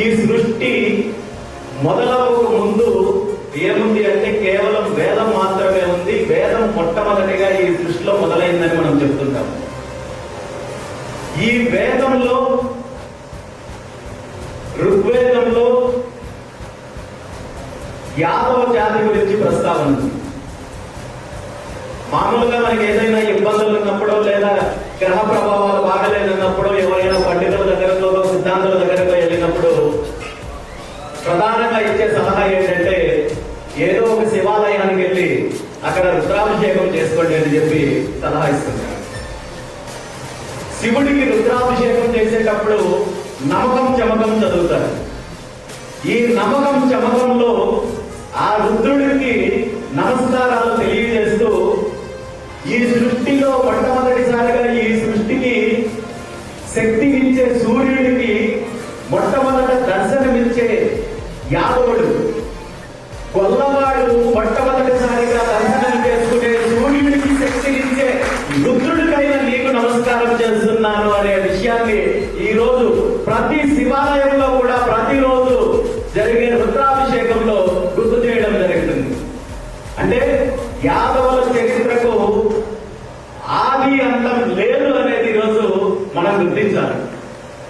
ఈ సృష్టి మొదలవక ముందు ఏముంది అంటే కేవలం వేదం మాత్రమే ఉంది. వేదం మొట్టమొదటిగా ఈ సృష్టిలో మొదలైందని మనం చెప్తుంటాం. ఈ వేదంలో ఋగ్వేదంలో యాదవ జాతి గురించి ప్రస్తావన ఉంది. మామూలుగా మనకి ఏదైనా ఇబ్బందులు ఉన్నప్పుడో లేదా గ్రహ ప్రభావాలు బాగలేనన్నప్పుడు ఎవరైనా పండితుల దగ్గరకో సిద్ధాంతుల దగ్గరకు వెళ్ళినప్పుడు అక్కడ రుద్రాభిషేకం చేసుకోండి అని చెప్పి సలహా ఇస్తున్నారు. శివుడికి రుద్రాభిషేకం చేసేటప్పుడు నమ్మకం చమకం చదువుతారు. ఈ నమ్మకం చమకంలో ఆ రుద్రుడికి నమస్కారాలు తెలియజేస్తూ ఈ సృష్టిలో మొట్టమొదటిసారిగా ఈ సృష్టికి శక్తి ఇచ్చే సూర్యుడికి మొట్టమొదట దర్శనమిచ్చే యాదవుడు. కొల్లవాడు మొట్ట రుద్రుడికైనా నీకు నమస్కారం చేస్తున్నాను అనే విషయాన్ని ఈ రోజు ప్రతి శివాలయంలో కూడా ప్రతిరోజు జరిగే రుద్రాభిషేకంలో గుర్తు చేయడం జరుగుతుంది. అంటే యాదవుల చరిత్రకు ఆది అంతం లేదు అనేది ఈరోజు మనం గుర్తించాలి.